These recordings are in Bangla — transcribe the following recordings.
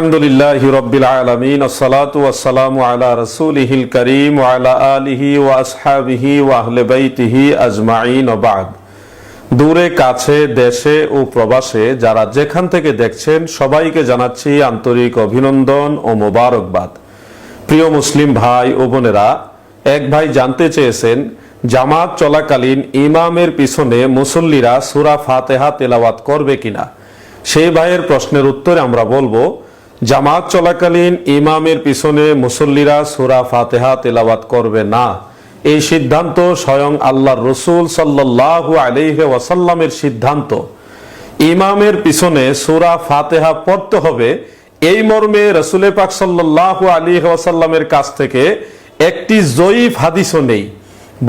ও দূরে, কাছে, দেশে ও প্রবাসে যারা যেখান থেকে দেখছেন, সবাইকে জানাচ্ছি আন্তরিক অভিনন্দন ও মোবারকবাদ। প্রিয় মুসলিম ভাই ও বোনেরা, এক ভাই জানতে চেয়েছেন, জামাত চলাকালীন ইমামের পিছনে মুসল্লিরা সুরা ফাতেহা তেলাওয়াত করবে কিনা? সেই ভাইয়ের প্রশ্নের উত্তরে আমরা বলব জামাত চলাকালীন ইমামের পিছনে মুসল্লিরা সুরা ফাতেহা তেলাওয়াত করবে না। এই সিদ্ধান্ত স্বয়ং আল্লাহর রসুল সাল্লাল্লাহু আলাইহি ওয়াসাল্লামের সিদ্ধান্ত। ইমামের পিছনে সুরা ফাতেহা পড়তে হবে। এই মর্মে রসুল পাক সাল্লাল্লাহু আলাইহি ওয়াসাল্লামের কাছ থেকে একটি জয়ীফ হাদিসও নেই।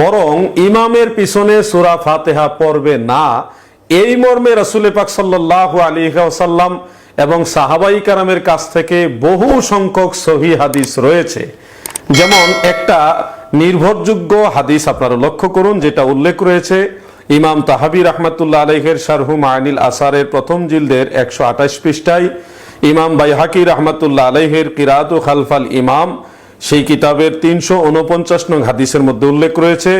বরং ইমামের পিছনে সুরা ফাতেহা পড়বে না। এই মর্মে রসুল পাক সাল্লাল্লাহু আলাইহি ওয়াসাল্লাম এবং সাহাবাই কারামের কাছ থেকে বহু সংখ্যক সহি হাদিস রয়েছে। যেমন একটা নির্ভরযোগ্য হাদিস আপনারা লক্ষ্য করুন, যেটা উল্লেখ রয়েছে, ইমাম তাহাবি রহমাতুল্লাহ আলহের শারহু মানিল আসারের প্রথম জিলদের একশো আঠাশ পৃষ্ঠায়, ইমাম বাইহাকি রহমাতুল্লাহ আলহের কিরাত খালফাল ইমাম, সেই কিতাবের তিনশো উনপঞ্চাশ নং হাদিসের মধ্যে উল্লেখ রয়েছে,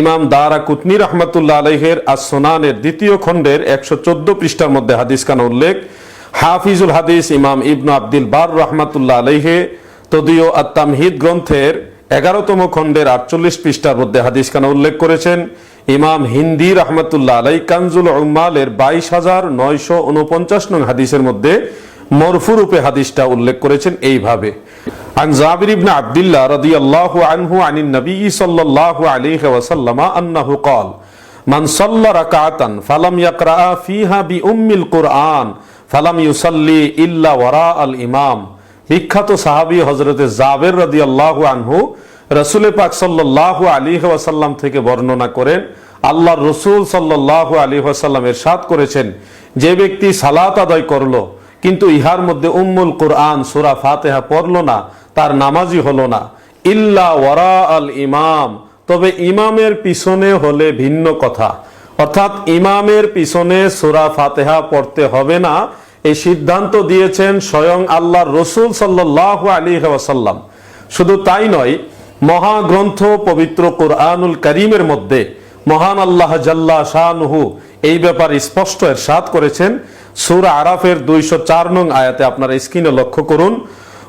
ইমাম দারা কুতনি রহমাতুল্লাহ আলহের আসোনানের দ্বিতীয় খণ্ডের একশো চোদ্দ পৃষ্ঠার মধ্যে হাদিস খানা উল্লেখ হাফিজুল হাদিস ইমাম ইবনু আব্দুল বার রহমাতুল্লাহ আলহে তদীয় আত্মামহিদ গ্রন্থের এগারোতম খণ্ডের আটচল্লিশ পৃষ্ঠার মধ্যে হাদিস খানা উল্লেখ করেছেন ইমাম হিন্দি রহমতুল্লাহ আলাই কানজুল উম্মালের বাইশ হাজার নয়শো উনপঞ্চাশ নং হাদিসের মধ্যে মরফুরূপে হাদিসটা উল্লেখ করেছেন এইভাবে عن جابر بن عبد الله رضي الله عنه عن النبي صلى الله عليه وسلم أنه قال من صلى ركعة فلم يقرأ فيها بأم القرآن ফালাম ইউসাল্লি ইল্লা ওয়ারা আল ইমাম। বিখ্যাত সাহাবি হজরতে জাবের রাদি আল্লাহ আনহু রসুলে পাক সাল্লাহ আলী ওয়াসাল্লাম থেকে বর্ণনা করেন আল্লাহ রসুল সাল্লাহ আলী ওয়াসাল্লাম এরশাদ করেছেন, যে ব্যক্তি সালাত আদায় করল, কিন্তু ইহার মধ্যে উম্মুল কোরআন সুরা ফাতেহা পড়ল না, তার নামাজই হলো না। ইল্লা ওয়ারা আল ইমাম। তবে ইমামের পিছনে হলে ভিন্ন কথা। অর্থাৎ ইমামের পিছনে সুরা ফাতেহা পড়তে হবে না। এই সিদ্ধান্ত দিয়েছেন স্বয়ং আল্লাহ রসুল সাল্লাহ আলী ওয়াসাল্লাম। শুধু তাই নয়, মহাগ্রন্থ পবিত্র কোরআনুল করিমের মধ্যে মহান আল্লাহ জাল্লা শাহনুহু এই ব্যাপারে স্পষ্ট এরশাদ করেছেন। সুরা আরাফের দুইশো চার নং আয়াতে আপনারা স্ক্রিনে লক্ষ্য করুন।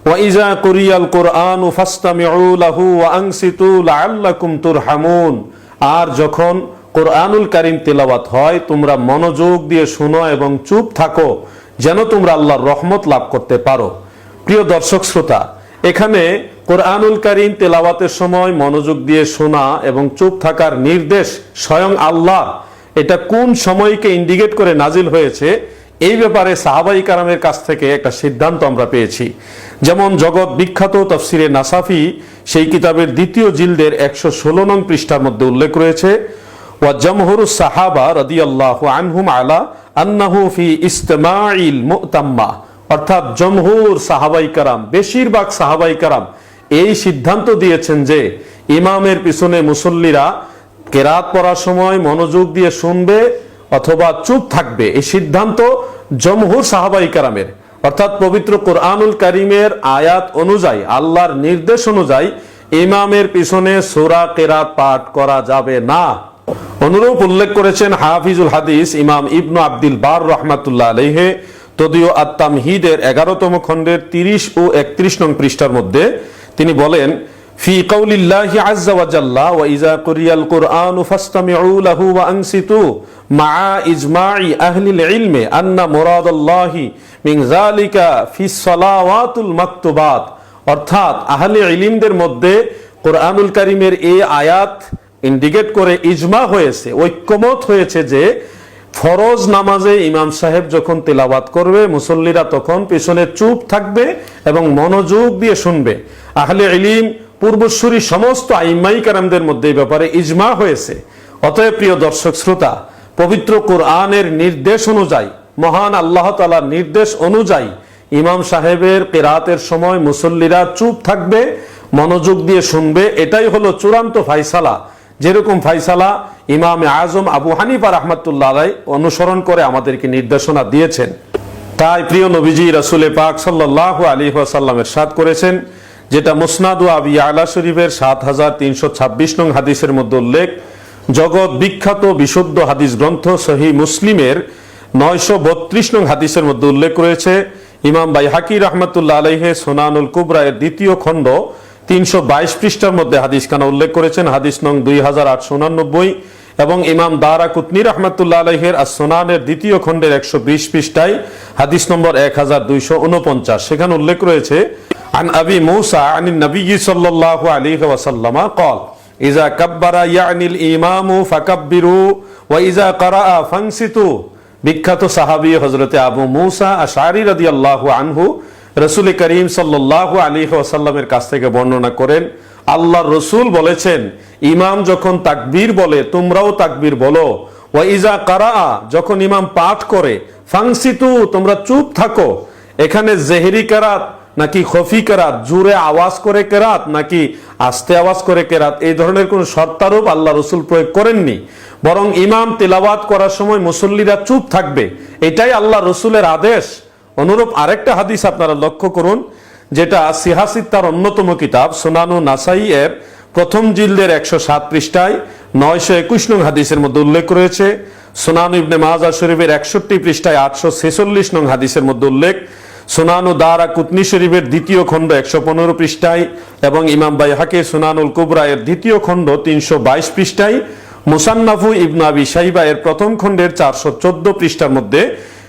ওয়াইজা কুরিয়াল কোরআন ফাস্তামিউ লাহু ওয়া আনসিতু লাআল্লাকুম তুরহামুন। আর যখন কোরআনুল কারীম তেলাওয়াত হয়, তোমরা মনোযোগ দিয়ে শুনো এবং চুপ থাকো যেন তোমরা আল্লাহর রহমত লাভ করতে পারো। প্রিয় দর্শক শ্রোতা, এখানে কোরআনুল কারীম তেলাওয়াতের সময় মনোযোগ দিয়ে শোনা এবং চুপ থাকার নির্দেশ স্বয়ং আল্লাহ। এটা কোন সময়কে ইন্ডিকেট করে নাজিল হয়েছে, এই ব্যাপারে সাহাবাই কারামের কাছ থেকে একটা সিদ্ধান্ত আমরা পেয়েছি। যেমন জগৎ বিখ্যাত তফসিরে নাসাফি, সেই কিতাবের দ্বিতীয় জিলদের একশো ষোলো নং পৃষ্ঠার মধ্যে উল্লেখ রয়েছে ওয়া জমহুরু সাহাবা রাদিয়াল্লাহু আনহুম আলা আন্নাহু ফি ইস্তেমাইল মুতাম্মা। অর্থাৎ জমহুর সাহাবাই কারাম, বেশিরভাগ সাহাবাই কারাম এই সিদ্ধান্ত দিয়েছেন যে ইমামের পিছনে মুসল্লিরা কেরাত পড়ার সময় মনোযোগ দিয়ে শুনবে অথবা চুপ থাকবে। এই সিদ্ধান্ত জমহুর সাহাবাই কারামের। অর্থাৎ পবিত্র কোরআনুল করিমের আয়াত অনুযায়ী, আল্লাহর নির্দেশ অনুযায়ী ইমামের পিছনে সোরা কেরাত পাঠ করা যাবে না। অনুরূপ উল্লেখ করেছেন হাফিজুল হাদিস ইমাম ইবনু আব্দুল বার রহমাতুল্লাহ আলহে তদীয় আত্মামহিদের এগারোতম খণ্ডের তিরিশ ও একত্রিশ নং পৃষ্ঠার মধ্যে তিনি বলেন, ফি কৌলিল্লাহি আজ্জা ওয়াজাল্লা ওয়া ইজা কুরিয়াল কুরআন ফাসতামিউ লাহু ওয়া আনসিতু মা ইজমাই আহলিল ইলমে আন্না মুরাদাল্লাহি মিন যালিকা ফি সলাওয়াতুল মাকতুবাত। অর্থাৎ আহলে ইলিমদের মধ্যে কোরআনুল কারিমের এই আয়াত ইন্ডিকেট করে ইজমা হয়েছে, ঐক্যমত হয়েছে যে ফরজ নামাজে ইমাম সাহেব যখন তেলাওয়াত করবে, মুসল্লিরা তখন পেছনে চুপ থাকবে এবং মনোযোগ দিয়ে শুনবে। আহলে ইলিম, পূর্বসূরি সমস্ত আইমাই কারামদের মধ্যে এই ব্যাপারে ইজমা হয়েছে। অতএব প্রিয় দর্শক শ্রোতা, পবিত্র কোরআনের নির্দেশ অনুযায়ী, মহান আল্লাহ তালার নির্দেশ অনুযায়ী ইমাম সাহেবের কেরাতের সময় মুসল্লিরা চুপ থাকবে, মনোযোগ দিয়ে শুনবে, এটাই হলো চূড়ান্ত ফাইসালা যেরকম ফাইসালা ইমাম আজম আবু হানিফা রহমতুল্লাহ অনুসরণ করে আমাদেরকে নির্দেশনা দিয়েছেন। তাই প্রিয় নবীজি রাসুলে পাক সাল্লাহ আলী ওয়াসাল্লামের সাদ করেছেন, যেটা মুসনাদু আবি আলা শরীফের সাত হাজার তিনশো ছাব্বিশ নং হাদিসের মধ্যে উল্লেখ, জগৎ বিখ্যাত বিশুদ্ধ হাদিস গ্রন্থ সহি মুসলিমের নয়শো বত্রিশ নং হাদিসের মধ্যে উল্লেখ রয়েছে, ইমাম বাই হাকি রহমতুল্লাহ আলহে সোনানুল কুবরা এর দ্বিতীয় খণ্ড তিনশো বাইশ পৃষ্ঠার মধ্যে হাদিস খানা উল্লেখ করেছেন হাদিস নং দুই হাজার আটশো উনানব্বই এবং ইমাম দারা কুতনি রহমতুল্লাহ আলহের আর সোনানের দ্বিতীয় খণ্ডের একশো বিশ পৃষ্ঠায় হাদিস নম্বর এক হাজার দুইশো উনপঞ্চাশ সেখানে উল্লেখ রয়েছে عن أبي موسى عن النبي صلى الله عليه وسلم قال إذا كبر يعني الإمام فكبروا وإذا قرأ فانصتوا বিখ্যাত সাহাবী হজরতে আবু মুসা আশারি রাদি আল্লাহ আনহু রসুল করিম সাল্লাহ আলী ওয়াসাল্লামের কাছ থেকে বর্ণনা করেন আল্লাহ রসুল বলেছেন, ইমাম যখন তাকবীর বলে, তোমরাও তাকবীর বলো। ওয়াইজা কারা যখন ইমাম পাঠ করে, ফাংসিতু, তোমরা চুপ থাকো। এখানে জেহেরি কেরাত, নাকি খফি কেরাত জুড়ে আওয়াজ করে কেরাত, নাকি আস্তে আওয়াজ করে কেরাত, এই ধরনের কোন শর্তারোপ আল্লাহ রসুল প্রয়োগ করেননি। বরং ইমাম তেলাওয়াত করার সময় মুসল্লিরা চুপ থাকবে। এটাই আল্লাহ রসুলের আদেশ। অনুরূপ আরেকটা হাদিস আপনারা লক্ষ্য করুন, যেটা সিহাসিদ তার অন্যতম কিতাব, সোনানু নাসাই এর প্রথম জিল্দের একশো সাত পৃষ্ঠায় নয়শো একুশ নং হাদিসের মধ্যে উল্লেখ রয়েছে। সোনানু ইবনে মাজা শরীফের একষট্টি পৃষ্ঠায় আটশো ছেচল্লিশ নং হাদিসের মধ্যে উল্লেখ, সোনানু দারা কুতনি শরীফের দ্বিতীয় খণ্ড একশো পনেরো পৃষ্ঠায় এবং ইমাম বাইহাকে সোনানুল কুবরা এর দ্বিতীয় খণ্ড তিনশো বাইশ পৃষ্ঠায়, মুসান্নাফু ইবনু আবি সাইবা এর প্রথম খণ্ডের চারশো চোদ্দ পৃষ্ঠার মধ্যে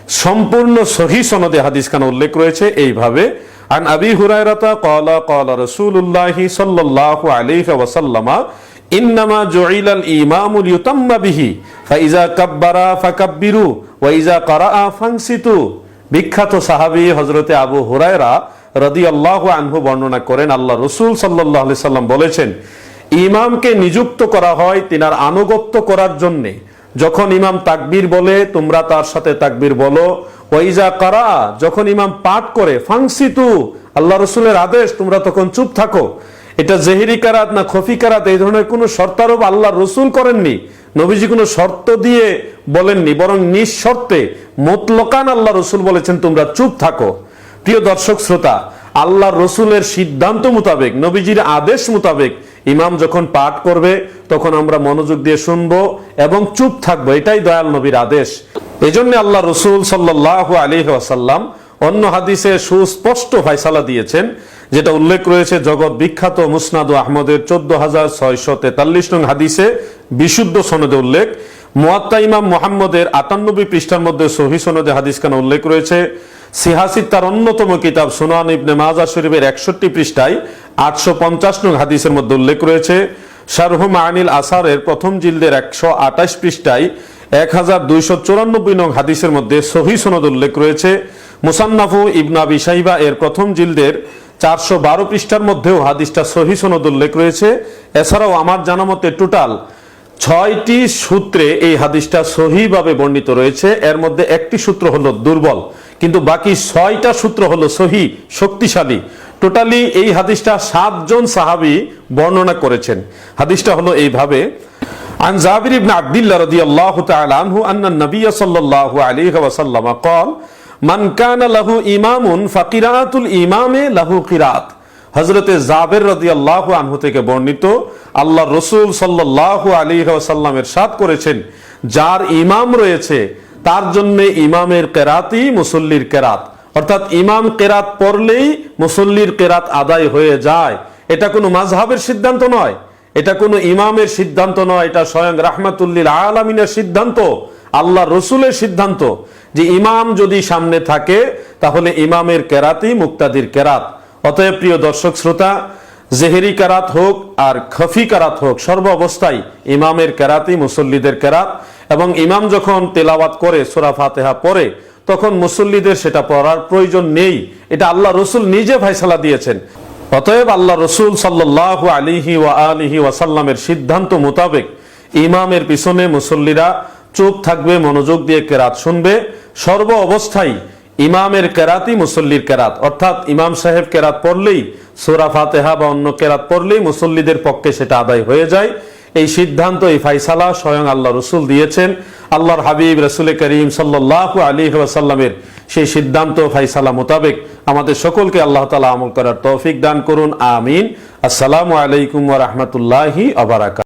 সম্পূর্ণ সহি সনদে হাদিস খান উল্লেখ রয়েছে এইভাবে, আন আবি হুরায়রাতা ক্বালা ক্বালা রাসূলুল্লাহ সাল্লাল্লাহু আলাইহি ওয়াসাল্লাম, ইন্নামা জুইলাল ইমামু লিয়ুতাম্মা বিহি, ফাইজা কাব্বারা ফাকাব্বিরু, ওয়া ইজা ক্বারাআ ফানসিতু। বিখ্যাত সাহাবী হযরতে আবু হুরায়রা রাদিয়াল্লাহু আনহু বর্ণনা করেন, আল্লাহ রাসূল সাল্লাল্লাহু আলাইহি সাল্লাম বলেছেন, ইমামকে নিযুক্ত করা হয় তিনার আনুগত্য করার জন্যে। যখন ইমাম তাকবীর বলে, তোমরা তার সাথে তাকবীর বলো। ওইজা কারা, যখন ইমাম পাঠ করে, ফাংসিতু, আল্লাহ রসুলের আদেশ, তোমরা তখন চুপ থাকো। এটা জেহিরি কারাত না খফি কারাত, এই ধরনের কোনো শর্তারোপ আল্লাহ রসুল করেননি। নবীজি কোনো শর্ত দিয়ে বলেননি, বরং নিঃশর্তে মোতলকান আল্লাহ রসুল বলেছেন, তোমরা চুপ থাকো। প্রিয় দর্শক শ্রোতা, আল্লাহ রসুলের সিদ্ধান্ত মোতাবেক, নবীজির আদেশ মোতাবেক ইমাম যখন পাঠ করবে, তখন আমরা মনোযোগ দিয়ে শুনব এবং চুপ থাকব। এটাই দয়াল নবীর আদেশ। এই জন্য আল্লাহ রসুল সাল্লাহ আলী আসাল্লাম অন্য হাদিসে সুস্পষ্ট ফয়সালা দিয়েছেন, যেটা উল্লেখ রয়েছে জগৎ বিখ্যাত মুসনাদ আহমদের চোদ্দ হাজার ছয়শো তেতাল্লিশ নং হাদিসে বিশুদ্ধ সনদে উল্লেখ। মোয়াত্তা ইমাম মোহাম্মদের আটানব্বই পৃষ্ঠার মধ্যে সহি সনদে হাদিস খান উল্লেখ রয়েছে। সিহাসিদ তার অন্যতম কিতাব সোনান ইবনে মাজা শরীফের একষট্টি পৃষ্ঠায় আটশো পঞ্চাশ নং হাদিসের মধ্যে উল্লেখ রয়েছে শারহুম আনিল আসারের প্রথম জিলদের একশো আঠাশ পৃষ্ঠায় এক হাজার দুইশো চুরানব্বই নং হাদিসের মধ্যে সহি সনদ উল্লেখ রয়েছে। মুসান্নাফু ইবনা বিসাইবা এর প্রথম জিলদের চারশো বারো পৃষ্ঠার মধ্যেও হাদিসটা সহি সনদ উল্লেখ রয়েছে। এছাড়াও আমার জানা মতে টোটাল ছয়টি সূত্রে এই হাদিসটা সহিভাবে বর্ণিত রয়েছে। এর মধ্যে একটি সূত্র হলো দুর্বল। কিন্তু বাকি ছয়টা সূত্র হলো সহি শক্তিশালী টোটালি এই হাদিসটা সাতজন সাহাবি বর্ণনা করেছেন হাদিসটা হলো এইভাবে عن جابر بن عبد الله رضي الله تعالى عنه أن النبي صلى الله عليه وسلم قال من كان له إمام فقراءة الإمام له قراءة হজরতে জাবের রদি আল্লাহ আনহু থেকে বর্ণিত আল্লাহ রসুল সাল্লাহ আলী সাল্লামের সাদ করেছেন যার ইমাম রয়েছে তার জন্য ইমামের কেরাতই মুসল্লির কেরাত। অর্থাৎ ইমাম কেরাত পড়লেই মুসল্লির কেরাত আদায় হয়ে যায়। এটা কোনো মাঝহাবের সিদ্ধান্ত নয়। এটা কোনো ইমামের সিদ্ধান্ত নয়। এটা স্বয়ং রাহমাতুল্লিল আলমিনের সিদ্ধান্ত, আল্লাহ রসুলের সিদ্ধান্ত যে ইমাম যদি সামনে থাকে, তাহলে ইমামের কেরাতই মুক্তাদির কেরাত। অতএব প্রিয় দর্শক শ্রোতা, জেহেরি কারাত হোক আর খফি কারাত হোক সর্ব অবস্থায় ইমামের কেরাতই মুসল্লিদের কেরাত। এবং ইমাম যখন তেলাওয়াত করে সোরা ফাতেহা পড়ে, তখন মুসল্লিদের সেটা পড়ার প্রয়োজন নেই। এটা আল্লাহ রসুল নিজে ফাইসালা দিয়েছেন। অতএব আল্লাহ রসুল সাল্লাহ আলিহি ওয়া আলিহি ওয়াসাল্লামের সিদ্ধান্ত মোতাবেক ইমামের পিছনে মুসল্লিরা চুপ থাকবে, মনোযোগ দিয়ে কেরাত শুনবে। সর্ব অবস্থায় ইমামের কেরাতই মুসল্লির কেরাত। অর্থাৎ ইমাম সাহেব কেরাত পড়লেই, সোরা ফাতেহা বা অন্য কেরাত পড়লেই মুসল্লিদের পক্ষে সেটা আদায় হয়ে যায়। এই সিদ্ধান্ত, এই ফাইসালা স্বয়ং আল্লাহ রসুল দিয়েছেন। আল্লাহর হাবিব রসুল করিম সাল্লাহ আলী ওয়াসাল্লামের সেই সিদ্ধান্ত, ফাইসালা মোতাবেক আমাদের সকলকে আল্লাহ তালা আমল করার তৌফিক দান করুন। আমিন। আসসালামু আলাইকুম রহমতুল্লাহি আবরাক